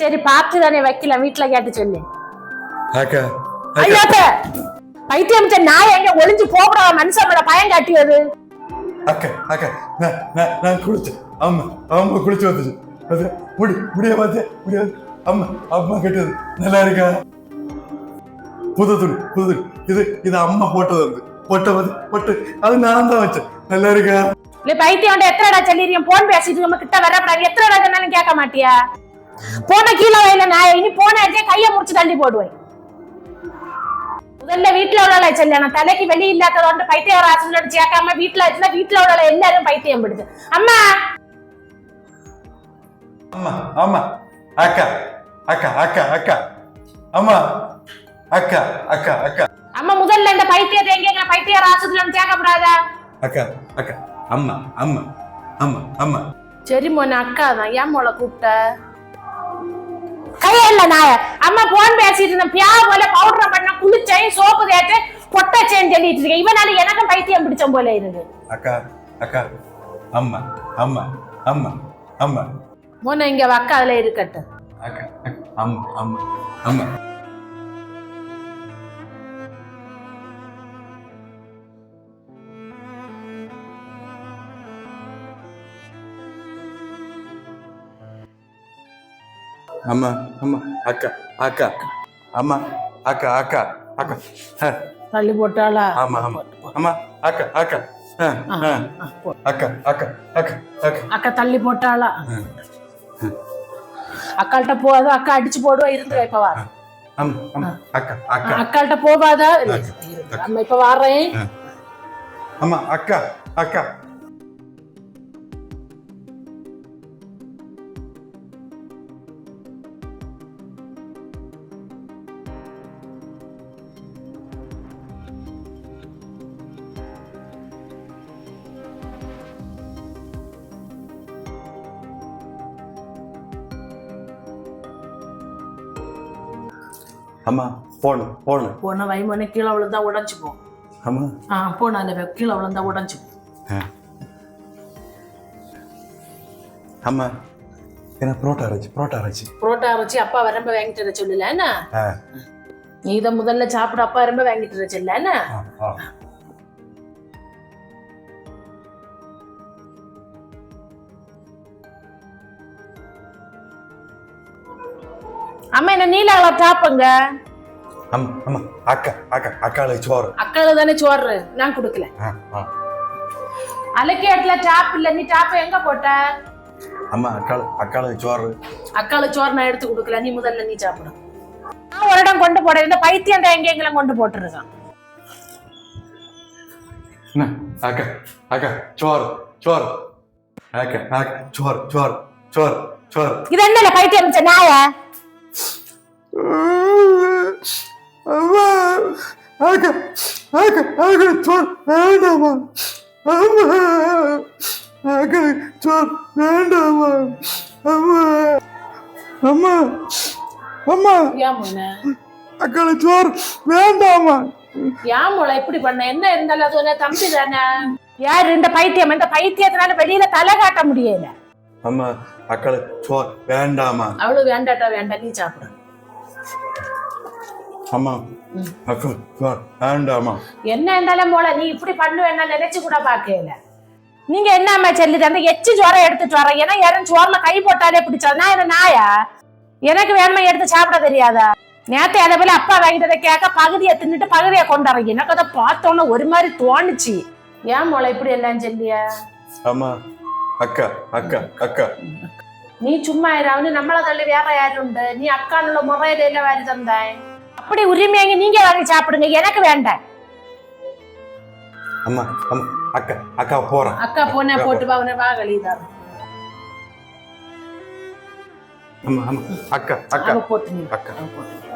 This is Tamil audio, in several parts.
சரி பார்த்து தானே வைக்கலாம் வீட்டுல கேட்டு சொல்லு. ஐயாத்த பைத்தியம் நான் எங்க ஒளிஞ்சு போகக்கூடாத மனுஷன் மேல பயம் காட்டியது. அக்கா அக்கா நான் குளிச்சேன். அம்மா அம்மா குளிச்சு வந்துச்சு. அது முடி முடிய பார்த்து முடிய அம்மா அம்மா கெட்டது நல்லா இருக்கா? புது துணி புது துணி. இது இது அம்மா போட்டது வந்து. பொட்டை வந்து பொட்டு அது நான் தான் வச்சேன். நல்லா இருக்கா? இல்ல பைத்தியம் எத்தனைடா சொல்லிருக்கேன் போன் பேசிட்டு நம்ம கிட்ட வரப்படாது எத்தனைடா சொன்னாலும் கேட்க மாட்டியா? போன கீழே வயல நான் இனி போன அடிச்சே கையை முடிச்சு தள்ளி போடுவேன். முதல்ல வீட்டுல உள்ள சொல்லணும் தலைக்கு வெளி இல்லாததோண்டு பைத்தியம் ராசனோட சேர்க்காம வீட்டுல வச்சுனா வீட்டுல உள்ள எல்லாரும் பைத்தியம் பிடிச்சு. அம்மா! அம்மா அம்மா அக்கா அக்கா அக்கா அக்கா. அம்மா அக்கா அக்கா அக்கா. அம்மா முதல்ல இந்த பைத்தியத்தை எங்க? பைத்திய ராசத்துல சேர்க்கப்படாதா அக்கா அக்கா. அம்மா அம்மா அம்மா அம்மா. சரி மோன அக்கா தான் ஏன் மோளை கூப்பிட்ட? கையில நாய. அம்மா போன் பேசிட்டு இருந்தேன் பியா போல பவுடர் பண்ண குளிச்சேன் சோப்பு தேய்ச்சு பொட்டச்சேன்னு சொல்லிட்டு இருக்கேன். இவனால எனக்கும் பைத்தியம் பிடிச்ச போல இருக்கு அக்கா அக்கா அம்மா அம்மா அம்மா அம்மா. மோன இங்க வக்க அதுல இருக்கட்டும். அக்கா அம்மா அம்மா அம்மா. அம்மா அம்மா அக்கா அக்கா. அம்மா அக்கா அக்கா அக்கா. தள்ளி போட்டாளா? ஆமா ஆமா. அம்மா அக்கா அக்கா. அக்கா அக்கா அக்கா அக்கா. அக்கா தள்ளி போட்டாளா. அக்காள்கிட்ட போகாத அக்கா அடிச்சு போடுவா இருந்து இப்ப வா. அக்காள்கிட்ட போகாதா அம்மா இப்ப வாரேன் அம்மா அக்கா அக்கா. அம்மா போணும் போணும் போன வைமனை கீழே விழுந்தா உடஞ்சு போ அம்மா. ஆ போன அந்த கீழே விழுந்தா உடஞ்சு போ ஆ. அம்மா என்ன புரோட்டா அரைச்சி புரோட்டா அரைச்சி. புரோட்டா வச்சு அப்பா வரம்ப வாங்கிட்டு வர சொல்லல என்ன? நீ இதை முதல்ல சாப்பிட அப்பா ரொம்ப வாங்கிட்டு வர சொல்லல என்ன? அம்மா என்ன நீலாவ சாப்பிங்க அம்மா அம்மா அக்கா அக்கா அக்காளை சோறு. அக்கால தானே சோறு? நான் கொடுக்கல. ஆ அலக்கேட்ல சாப் இல்ல நீ சாப்ப எங்க போட்ட? அம்மா அக்காளை அக்காளை சோறு. அக்கால சோறு நான் எடுத்து கொடுக்கல நீ முதல்ல நீ சாப்பிடு. நான் ஒரு இடம் கொண்டு போட இந்த பைத்தியம் எங்க எங்கெல்லாம் கொண்டு போட்டுருக்கான். அக்கா அக்கா சோறு சோறு. அக்கா அக்கா சோறு சோறு சோறு சோறு. இது என்ன பைத்தியம் நாய? வேண்டாமா அம்மா வேண்டாமா அம்மா அம்மா அம்மா அக்காளை சோறு வேண்டாமா ஏன் முளை இப்படி பண்ண. என்ன இருந்தாலும் அது உன்னை தம்பி தானே யாரு இந்த பைத்தியம்? இந்த பைத்தியத்தினால வெளியில தலை காட்ட முடியல. அம்மா அக்காளை சோறு வேண்டாமா அவளு வேண்டாட்டா வேண்டாம். நீ சாப்பிடு. அம்மா வேண்டாமா என்ன இருந்தாலும் போல நீ இப்படி பண்ணுவேன்னா நினைச்சு கூட பாக்கல நீங்க என்ன அம்மா சொல்லுது? அந்த எச்சு சோறை எடுத்துட்டு வர ஏன்னா யாரும் சோறுல கை போட்டாலே பிடிச்சது நான் என்ன நாயா? எனக்கு வேணுமா எடுத்து சாப்பிட தெரியாதா? நேத்து அதை போல அப்பா வாங்கிட்டதை கேட்க பகுதியை தின்னுட்டு பகுதியை கொண்டாடுறீங்க எனக்கு அதை பார்த்தோன்னே ஒரு மாதிரி தோணுச்சு. ஏன் மோளை இப்படி எல்லாம் சொல்லியா? அம்மா அக்கா அக்கா அக்கா. இராவனு நம்மள தள்ளி வேற யாரும் உண்டு? நீ அக்கானுள்ள முறையில இல்ல வாரி தந்தாய்? அப்படி உரிமையாங்க நீங்க வாங்கி சாப்பிடுங்க எனக்கு வேண்டாம் அம்மா அக்கா அக்கா போறேன் அக்கா போன போட்டு பா. உன வா கழிதார் அம்மா அம்மா அக்கா அக்கா. போட்டு அக்கா. போட்டு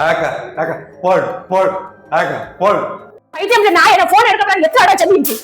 ஆக்கா ஆக்கா போல் போல் ஆக்கா போல் பைத்தியம் நான் என்ன போன் எடுக்க எத்தனை சொல்லிட்டு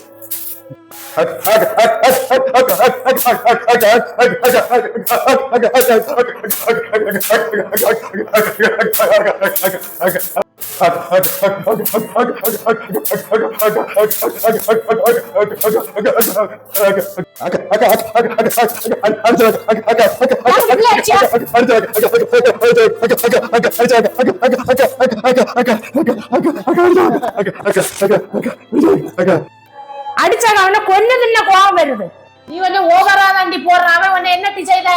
அடிச்சாங்க அவனை கொன்னதுன்னு கோவம் வருது. நீ வந்து ஓவரா தாண்டி போடுற அவன் உன்னை என்ன செய்த?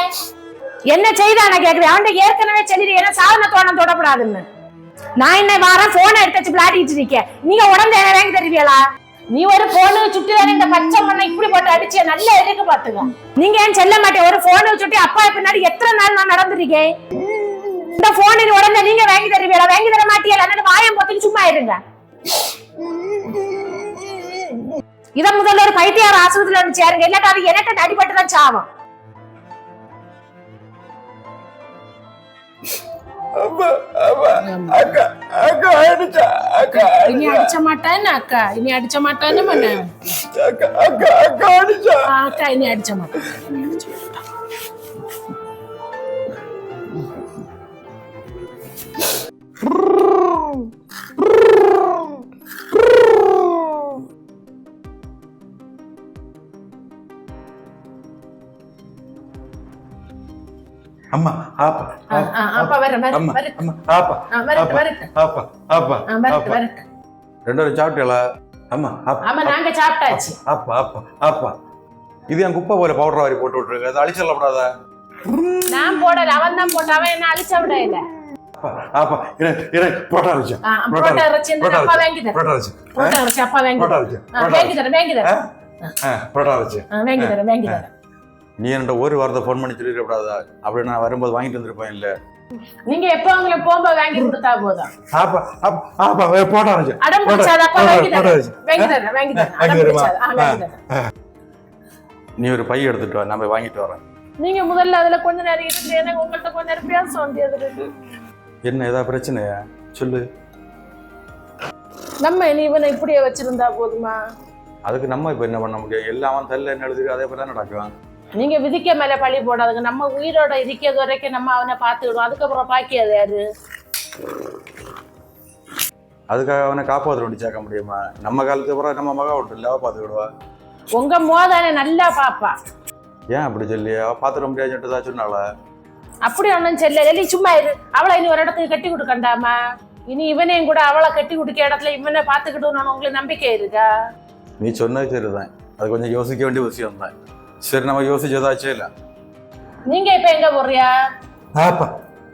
என்ன செய்தான கேக்குறேன்? அவன் ஏற்கனவே சொல்லிடு ஏன்னா சாதன தோணம் தொடப்படாதுன்னு. நான் என்ன வாரம் போனை எடுத்து வச்சு விளையாடிட்டு இருக்கேன். நீங்க உடம்பு என்ன வாங்கி நீ ஒரு போனு சுட்டி வேற இந்த பச்சை மண்ணை இப்படி போட்டு அடிச்சு நல்லா எதுக்கு பாத்துங்க நீங்க ஏன் செல்ல மாட்டேன்? ஒரு போனு சுட்டி அப்பா பின்னாடி எத்தனை நாள் நான் நடந்திருக்கேன்? இந்த போனின் உடனே நீங்க வாங்கி தருவீங்களா? வாங்கி தர மாட்டீங்களா வாயம் போத்துன்னு சும்மா இருங்க. இதை முதல்ல ஒரு பைத்தியார் ஆஸ்பத்திரியில வந்து சேருங்க. இல்லாட்டா அது எனக்கு அடிபட்டு தான் சாவும். அம்மா அம்மா அக்கா அக்கா அடிச்சா அக்கா இனி அடிச்ச மாட்டான்னு அக்கா இனி அடிச்ச மாட்டான்னு அம்மா ஆப்பா ஆ, ஆ, அப்பா வரேன், வரேன், அம்மா வரேன். அம்மா ஆப்பா ஆ, வரட்டும், ஆப்பா. ஆப்பா ஆப்பா ஆ, வரட்டும், ஆப்பா. வரட்டும். ரெண்டு பேரும் சாப்பிட்டீங்களா? அம்மா ஆப்பா ஆமா நாங்க சாப்பிட்டாச்சு. ஆப்பா ஆப்பா ஆப்பா. இது என் குப்பை போல பவுடர் வாரி போட்டு விட்டுருக்கு அது அழிச்சல்லப்படாதா நான் போடல அவன் தான் போட்ட அவன் என்ன அழிச்ச விட இல்ல. ஆப்பா ஆப்பா புரோட்டா புரோட்டா அப்பா வாங்கி தரேன். புரோட்டா அரிசி போட்டோ அரைச்சு அப்பா வாங்கி புரோட்டா தரேன். அரிசி ஆ, புரோட்டா வாங்கி தரேன் வாங்கி தரேன். ஆ புரோட்டா அரிசி ஆ, வாங்கி தரேன் வாங்கி தரேன். நீ என்கிட்ட ஒரு வாரத்தை ஃபோன் பண்ணி சொல்லிடக்கூடாதா அப்படி நான் வரும்போது வாங்கிட்டு வந்திருப்பேன் இல்ல. நீங்க எப்ப உங்களுக்கு போகும்போது வாங்கி கொடுத்தா போதும்? ஆப்பா புரோட்டா அரிசி அடம் பிடிச்சாத? அப்பா வாங்கி தரேன். வாங்கி தரேன் வாங்கி வாங்கி நீ ஒரு பை எடுத்துட்டு வா நான் போய் வாங்கிட்டு வரேன் நீங்க முதல்ல அதுல கொஞ்ச நேரம் இருந்து எனக்கு உங்கள்ட்ட கொஞ்ச நேரம் பேச வேண்டியது இருக்கு. என்ன ஏதாவது பிரச்சனையா? சொல்லு. நம்ம இனி இவனை இப்படியே வச்சிருந்தா போதுமா? அதுக்கு நம்ம இப்ப என்ன பண்ண முடியும்? எல்லாம் தள்ள என்ன எழுதுக்கு அதே போல தான் நடக்கும்? நீங்க விதிக்க மேல பழி போடாதுங்க. நம்ம உயிரோட இருக்கிறது வரைக்கும் நம்ம அவனை பாத்துக்கிடுவோம் அதுக்கப்புறம் பாக்கியது யாரு? அதுக்காக அவனை காப்பாற்ற வேண்டி சேர்க்க முடியுமா? நம்ம காலத்துக்கு அப்புறம் நம்ம மகா விட்டு இல்லை பார்த்துக்கிடுவா. உங்க மோதான நல்லா பாப்பா. ஏன் அப்படி சொல்லி அவ பார்த்துட முடியாது சொல்லிட்டு தான் சொன்னால அப்படி ஒண்ணும் செல்ல நீ சும்மா இரு. அவளை இனி ஒரு இடத்துக்கு கட்டி கொடுக்கண்டாமா இனி இவனையும் கூட அவளை கட்டி கொடுக்க இடத்துல இவனை பாத்துக்கிட்டோம்னு உங்களுக்கு நம்பிக்கை இருக்கா? நீ சொன்னது சரிதான். அது கொஞ்சம் யோசிக்க வேண்டிய விஷயம் தான் சரி நம்ம யோசிச்சதாச்சே இல்லை நீங்க இப்ப எங்க போறியா ஆப்பா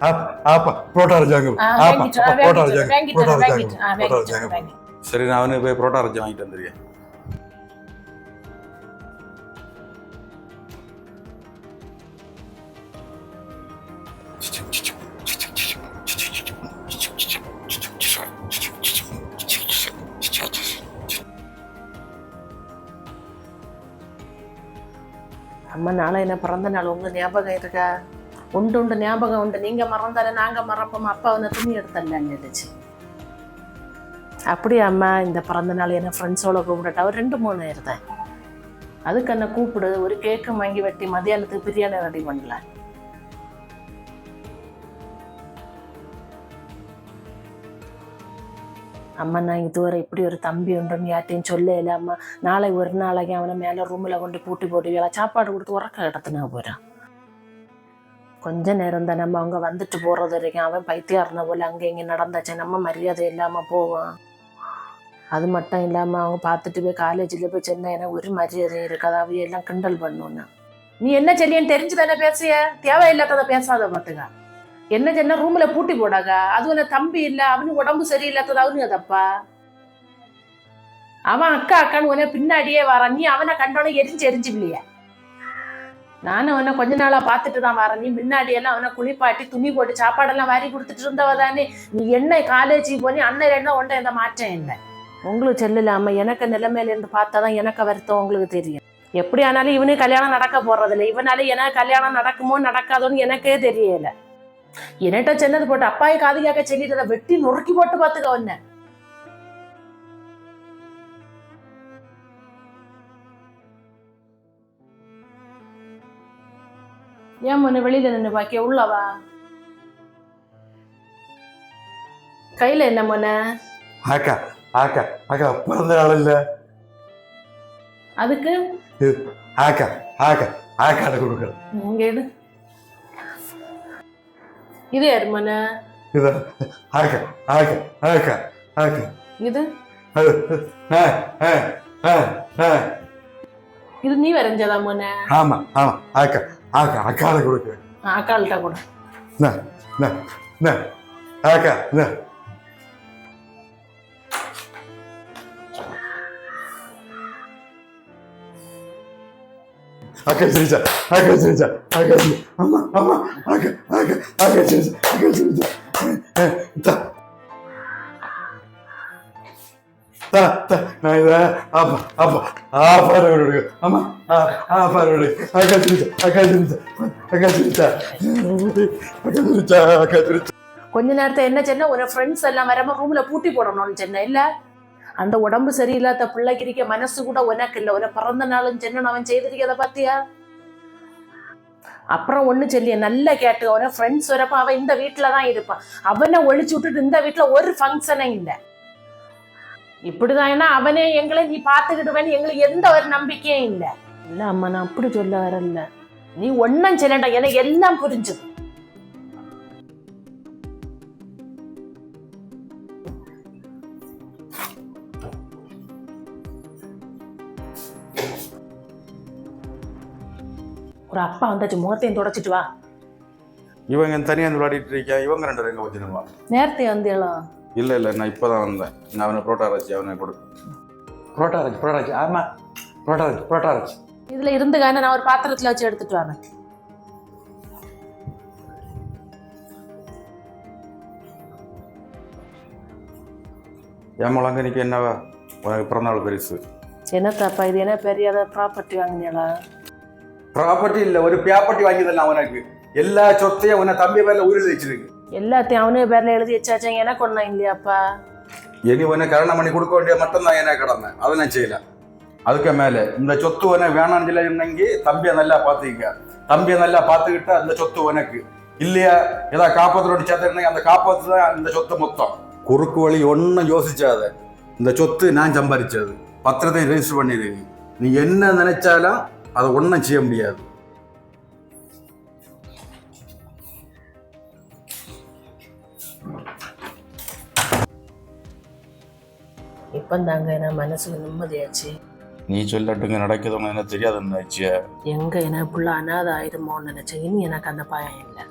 ஆப்பா ஆப்பா புரோட்டா அரைச்சாங்க ஆ, ஆப்பா வாங்கிட்டு வா, புரோட்டா வாங்கிட்டு வா, அரைச்சாங்க வாங்கிட்டு வா, புரோட்டா வாங்கிட்டு வா, அரைச்சாங்க புரோட்டா வாங்கிட்டு வா, அரைச்சாங்க வாங்கிட்டு வா. சரி நான் அவனுக்கு போய் புரோட்டா அரைச்சி வாங்கிட்டு வந்திருக்கேன் அதனால் என்ன பிறந்த நாள்? உங்களுக்கு ஞாபகம் இருக்கா? உண்டு உண்டு ஞாபகம் உண்டு. நீங்க மறந்தாலே நாங்க மறப்போம்? அப்பா வந்து துணி எடுத்தல்லான்னு இருந்துச்சு அப்படி அம்மா? இந்த பிறந்த நாள் என்ன ஃப்ரெண்ட்ஸோட கூப்பிடட்டா? ஒரு ரெண்டு மூணு இருந்தேன் அதுக்கு என்ன கூப்பிடு? ஒரு கேக்கு வாங்கி வெட்டி மதியானத்துக்கு பிரியாணி ரெடி பண்ணல அம்மா நான் இதுவரை இப்படி ஒரு தம்பி உண்டுன்னு யார்ட்டையும் சொல்லல அம்மா. நாளை ஒரு நாளைக்கு அவனை மேலே ரூமில் கொண்டு பூட்டி போட்டு சாப்பாடு கொடுத்து உறக்க இடத்துனா போகிறான் கொஞ்ச நேரம் தான் நம்ம அவங்க வந்துட்டு போகிறது வரைக்கும். அவன் பைத்தியாருன போல அங்கே இங்கே நடந்தாச்சு. நம்ம மரியாதை இல்லாமல் போவான். அது மட்டும் இல்லாமல் அவங்க பார்த்துட்டு போய் காலேஜில் போய் சென்னை எனக்கு ஒரு மரியாதை இருக்காது. அவையெல்லாம் கிண்டல் பண்ணுன்னு நீ என்ன சொல்லியன்னு தெரிஞ்சு தானே பேசிய? தேவையில்லாததை பேசாத பார்த்துக்க. என்ன சொன்ன ரூமில் பூட்டி போடாங்க அது தம்பி இல்லை அவனுக்கு உடம்பு சரியில்லாதது அவனு தப்பா? அவன் அக்கா அக்கான்னு உன பின்னாடியே வரான். நீ அவனை கண்டவனே எரிஞ்சு எரிஞ்சு இல்லையா நானும் அவனை கொஞ்ச நாளா பார்த்துட்டு தான் வரேன். நீ முன்னாடியெல்லாம் அவனை குளிப்பாட்டி துணி போட்டு சாப்பாடெல்லாம் வாரி கொடுத்துட்டு இருந்தவ தானே. நீ என்ன காலேஜுக்கு போனி அண்ணன் என்ன ஒன்றை எந்த மாற்றம் இல்லை? உங்களுக்கு செல்லலாம எனக்கு நிலைமையில இருந்து பார்த்தா தான் எனக்கு வருத்தம் உங்களுக்கு தெரியும். எப்படி ஆனாலும் இவனுக்கு கல்யாணம் நடக்க போறதில்ல. இவனால எனக்கு கல்யாணம் நடக்குமோ நடக்காதோன்னு எனக்கே தெரியலை. என்னட்ட சொன்னது போட்டு அப்பாயை காது கேட்க சொல்லிட்டு வெட்டி நொறுக்கி போட்டு பாத்துக்க உன்ன ஏன் முன்ன வெளியில நின்று பாக்கிய உள்ளவா கையில என்ன முன்ன? ஆக்கா ஆக்கா ஆக்கா பிறந்த நாள் இல்ல. அதுக்கு? இது ஆக்கா ஆக்கா ஆக்காட கொடுக்கல இங்க இது ஆக்கா ஆக்கா ஆக்கா இது? அது ஆ ஆ ஆ ஆ இது நீ வரைஞ்சதா முன்ன ஆமா ஆமா ஆக்கா ஆக்கா அக்காட கொடுக்க. அக்காள்கிட்ட கூட. ஆக்கா அம்மா ஆ ஆ பாரு விடு அக்கா சிரிச்சா அக்கா சிரிச்சா அக்கா சிரிச்சா அக்கா சிரிச்சா அக்கா சிரிச்சா கொஞ்ச நேரத்தை என்ன சொன்ன ஒரு ஃப்ரெண்ட்ஸ் எல்லாம் வராம ரூம்ல பூட்டி போடணும்னு சொன்ன இல்ல அந்த உடம்பு சரியில்லாத பிள்ளைக்கு இருக்க மனசு கூட உனக்கு இல்ல உன பிறந்த நாளும் சொன்னு அவன் செய்திருக்கத பாத்தியா அப்புறம் ஒன்றும் சொல்லிய நல்லா கேட்டு அவனை ஃப்ரெண்ட்ஸ் வரப்போ அவன் இந்த வீட்டில் தான் இருப்பான். அவனை ஒழிச்சு விட்டுட்டு இந்த வீட்டுல ஒரு ஃபங்க்ஷனே இல்ல. இப்படிதான் ஏன்னா அவனே எங்களை நீ பார்த்துக்கிடுவேன்னு எங்களுக்கு எந்த ஒரு நம்பிக்கையும் இல்ல. இல்லை அம்மா நான் அப்படி சொல்ல வரல. நீ ஒன்றும் சொல்லட்டா எனக்கு எல்லாம் புரிஞ்சுது. ஒரு அப்பா வந்தாச்சு முகத்தையும் தொடச்சிட்டு வா. இவங்க தனியாக வந்து விளையாடிட்டு இருக்கேன் இவங்க ரெண்டு பேரும் எங்கே வச்சுருவா நேரத்தை வந்தேலாம் இல்லை இல்லை நான் இப்போ தான் வந்தேன். நான் அவனை புரோட்டா வச்சு அவனை கொடு புரோட்டா ராஜ் புரோட்டா ராஜ் ஆமா புரோட்டா ராஜ் புரோட்டா ராஜ் இதுல இருந்து காண நான் ஒரு பாத்திரத்துல வச்சு எடுத்துட்டு வரேன் என் முழங்கனிக்கு என்னவா? உனக்கு பிறந்தநாள் பரிசு. என்னத்தாப்பா இது என்ன பெரிய ப்ராப்பர்ட்டி வாங்கினீங்களா? ப்ராப்பர்ட்டி இல்லை ஒரு பேப்பர்ட்டி வாங்கி தரலாம் அவனுக்கு எல்லா சொத்தையும் உன்னை தம்பி பேரில் உயிர் வச்சிருக்கு. எல்லாத்தையும் அவனே பேர்ல எழுதி வச்சாச்சும் எனக்கு ஒன்றும் இல்லையாப்பா? இனி உன்னை கல்யாணம் பண்ணி கொடுக்க வேண்டிய மட்டும்தான் என்ன கடமை. அதை நான் செய்யல. அதுக்கு மேலே இந்த சொத்து உன வேணாம்னு சொல்லி இன்னைக்கு தம்பியை நல்லா பார்த்துக்க. தம்பியை நல்லா பார்த்துக்கிட்டா அந்த சொத்து உனக்கு. இல்லையா? ஏதாவது காப்பாற்றோட சேர்த்துருந்தீங்க அந்த காப்பாற்று தான் இந்த சொத்து மொத்தம். குறுக்கு வழி ஒன்றும் யோசிச்சாத. இந்த சொத்து நான் சம்பாதிச்சது. பத்திரத்தையும் ரெஜிஸ்டர் பண்ணிடுங்க நீ என்ன நினைச்சாலும் அதை ஒன்றும் செய்ய முடியாது. இப்போ தாங்க நான் மனசுல நிம்மதியாச்சு. நீ சொல்லட்டுங்க நடக்குதுன்னு எனக்கு தெரியாது நினைச்சிய எங்க என்ன புள்ள அனாதை ஆயிருமோன்னு நினைச்சேன். இனி எனக்கு அந்த பயம் இல்லை.